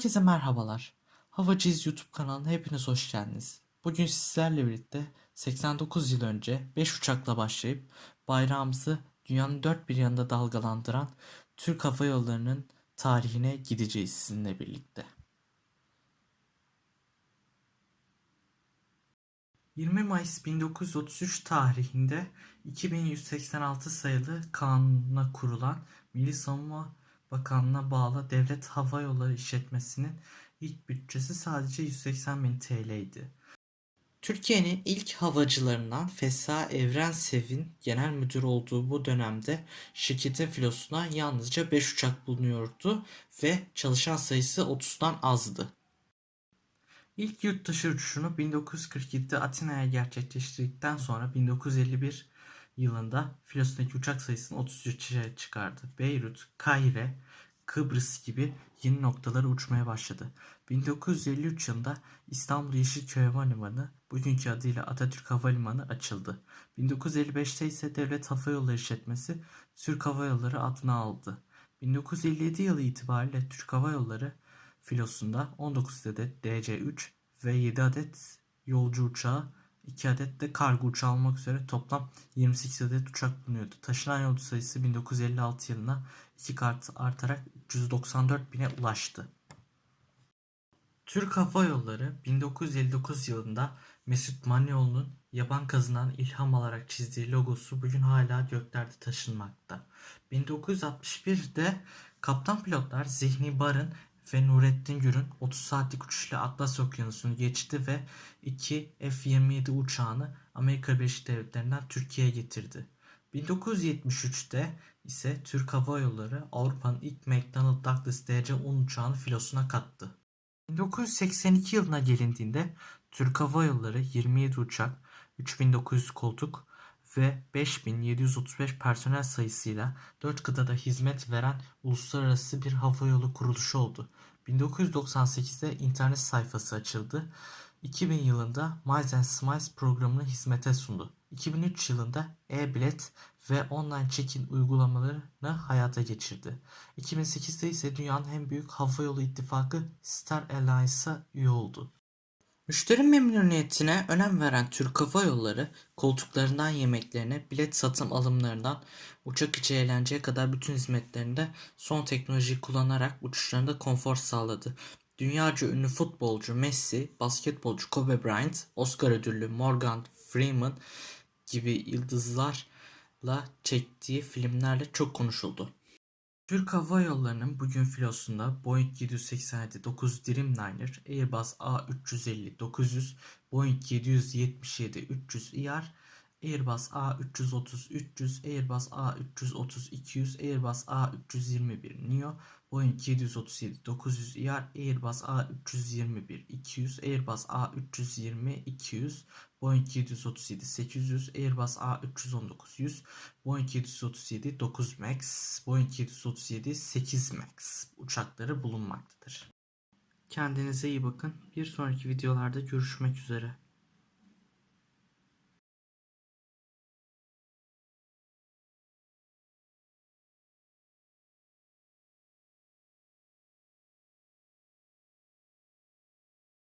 Herkese merhabalar. Havacıyız YouTube kanalına hepiniz hoş geldiniz. Bugün sizlerle birlikte 89 yıl önce 5 uçakla başlayıp bayrağımızı dünyanın dört bir yanında dalgalandıran Türk Hava Yolları'nın tarihine gideceğiz sizinle birlikte. 20 Mayıs 1933 tarihinde 2186 sayılı kanuna kurulan Milli Savunma Bakanlığı'na bağlı Devlet Hava Yolları İşletmesi'nin ilk bütçesi sadece 180 bin TL idi. Türkiye'nin ilk havacılarından Fesa Evrensev'in genel müdür olduğu bu dönemde şirketin filosuna yalnızca 5 uçak bulunuyordu ve çalışan sayısı 30'dan azdı. İlk yurt dışı uçuşunu 1947'de Atina'ya gerçekleştirdikten sonra 1951 yılında filosundaki uçak sayısını 33'e çıkardı. Beyrut, Kahire, Kıbrıs gibi yeni noktalara uçmaya başladı. 1953 yılında İstanbul Yeşilköy Havalimanı, bugünkü adıyla Atatürk Havalimanı açıldı. 1955'te ise Devlet Hava Yolları İşletmesi Türk Hava Yolları adını aldı. 1957 yılı itibariyle Türk Hava Yolları filosunda 19 adet DC-3 ve 7 adet yolcu uçağı, 2 adet de kargo uçağı olmak üzere toplam 28 adet uçak bulunuyordu. Taşınan yolcu sayısı 1956 yılına 2 kat artarak 394 bine ulaştı. Türk Hava Yolları 1959 yılında Mesut Manioğlu'nun yaban kazından ilham alarak çizdiği logosu bugün hala göklerde taşınmakta. 1961'de kaptan pilotlar Zihni Barın ve Nurettin Gür'ün 30 saatlik uçuşla Atlas Okyanusu'nu geçti ve iki F-27 uçağını Amerika Birleşik Devletleri'nden Türkiye'ye getirdi. 1973'te ise Türk Hava Yolları Avrupa'nın ilk McDonnell Douglas DC-10 uçağını filosuna kattı. 1982 yılına gelindiğinde Türk Hava Yolları 27 uçak, 3900 koltuk ve 5735 personel sayısıyla 4 kıtada hizmet veren uluslararası bir havayolu kuruluşu oldu. 1998'de internet sayfası açıldı. 2000 yılında Miles and Smiles programını hizmete sundu. 2003 yılında e-bilet ve online check-in uygulamalarını hayata geçirdi. 2008'de ise dünyanın en büyük havayolu ittifakı Star Alliance'a üye oldu. Müşteri memnuniyetine önem veren Türk Hava Yolları koltuklarından yemeklerine, bilet satım alımlarından uçak içi eğlenceye kadar bütün hizmetlerinde son teknolojiyi kullanarak uçuşlarında konfor sağladı. Dünyaca ünlü futbolcu Messi, basketbolcu Kobe Bryant, Oscar ödüllü Morgan Freeman gibi yıldızlarla çektiği filmlerle çok konuşuldu. Türk Hava Yolları'nın bugün filosunda Boeing 787-9 Dreamliner, Airbus A350-900, Boeing 777-300ER, Airbus A330-300, Airbus A330-200, Airbus A321 Neo, Boeing 737-900ER, Airbus A321-200, Airbus A320-200, Boeing 737-800, Airbus A319-100, Boeing 737-9 MAX, Boeing 737-8 MAX uçakları bulunmaktadır. Kendinize iyi bakın. Bir sonraki videolarda görüşmek üzere.